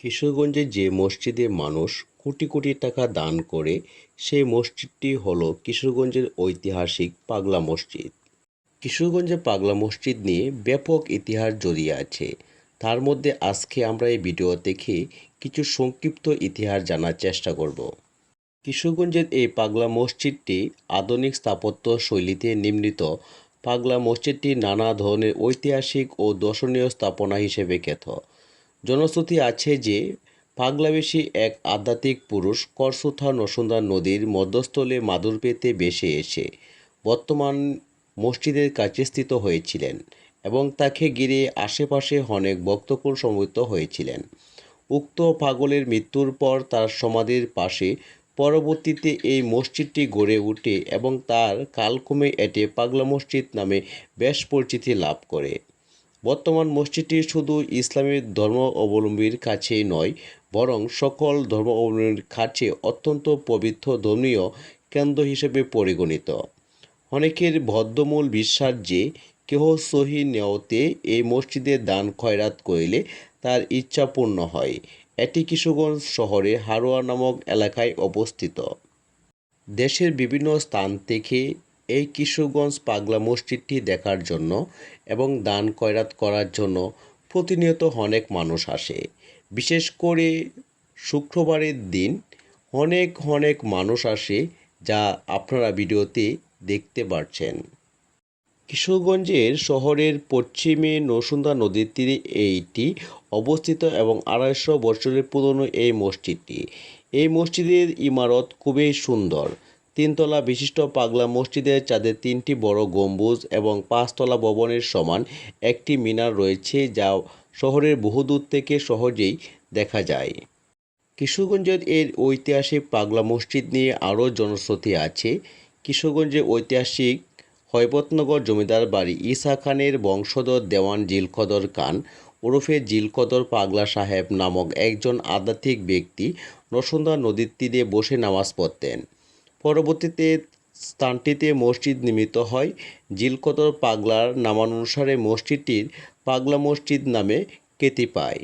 কিশোরগঞ্জে যে মসজিদে মানুষ কোটি কোটি টাকা দান করে, সেই মসজিদটি হল কিশোরগঞ্জের ঐতিহাসিক পাগলা মসজিদ। কিশোরগঞ্জে পাগলা মসজিদ নিয়ে ব্যাপক ইতিহাস জড়িয়ে আছে। তার মধ্যে আজকে আমরা এই ভিডিও দেখে কিছু সংক্ষিপ্ত ইতিহাস জানার চেষ্টা করব। কিশোরগঞ্জের এই পাগলা মসজিদটি আধুনিক স্থাপত্য শৈলীতে নির্মিত। পাগলা মসজিদটি নানা ধরনের ঐতিহাসিক ও দর্শনীয় স্থাপনা হিসেবে খ্যাত। জনশ্রুতি আছে যে, পাগলাবেশী এক আধ্যাত্মিক পুরুষ করসুথা নসুন্দা নদীর মধ্যস্থলে মাদুর পেতে বেসে এসে বর্তমান মসজিদের কাছে স্থিত হয়েছিলেন এবং তাকে ঘিরে আশেপাশে অনেক ভক্তকুল সমবেত হয়েছিলেন। উক্ত পাগলের মৃত্যুর পর তার সমাধির পাশে পরবর্তীতে এই মসজিদটি গড়ে ওঠে এবং তার কালক্রমে এটি পাগলা মসজিদ নামে বেশ পরিচিতি লাভ করে। বর্তমান মসজিদটি শুধু ইসলামী ধর্ম অবলম্বীর কাছেই নয়, বরং সকল ধর্ম অবলম্বীর কাছে অত্যন্ত পবিত্র, ধর্মীয় কেন্দ্র হিসেবে পরিগণিত। অনেকের ভদ্রমূল বিশ্বাস যে কেহ সহি নেওয়াতে এই মসজিদে দান খয়রাত করিলে তার ইচ্ছা পূর্ণ হয়। এটি কিশোরগঞ্জ শহরে হারোয়া নামক এলাকায় অবস্থিত। দেশের বিভিন্ন স্থান থেকে এই কিশোরগঞ্জ পাগলা মসজিদটি দেখার জন্য এবং দান কয়রাত করার জন্য প্রতিনিয়ত অনেক মানুষ আসে। বিশেষ করে শুক্রবারের দিন অনেক অনেক মানুষ আসে যা আপনারা ভিডিওতে দেখতে পাচ্ছেন কিশোরগঞ্জের শহরের পশ্চিমে নসুন্দা নদীর তীরে এইটি অবস্থিত এবং আড়াইশো বছরের পুরনো এই মসজিদটি। এই মসজিদের ইমারত খুবই সুন্দর। তিনতলা বিশিষ্ট পাগলা মসজিদের চাঁদে তিনটি বড় গম্বুজ এবং পাঁচতলা ভবনের সমান একটি মিনার রয়েছে যা শহরের বহুদূর থেকে সহজেই দেখা যায়। কিশোরগঞ্জের এর ঐতিহাসিক পাগলা মসজিদ নিয়ে আরও জনশ্রুতি আছে। কিশোরগঞ্জের ঐতিহাসিক হৈবতনগর জমিদার বাড়ি ঈসা খানের বংশধর দেওয়ান জিলকদর খান ওরফে জিলকদর পাগলা সাহেব নামক একজন আধ্যাত্মিক ব্যক্তি নসুন্দা নদীর তীরে বসে নামাজ পড়তেন। পরবর্তীতে স্থানটিতে মসজিদ নির্মিত হয়। জিলকতর পাগলার নামানুসারে মসজিদটির পাগলা মসজিদ নামে খ্যাতি পায়।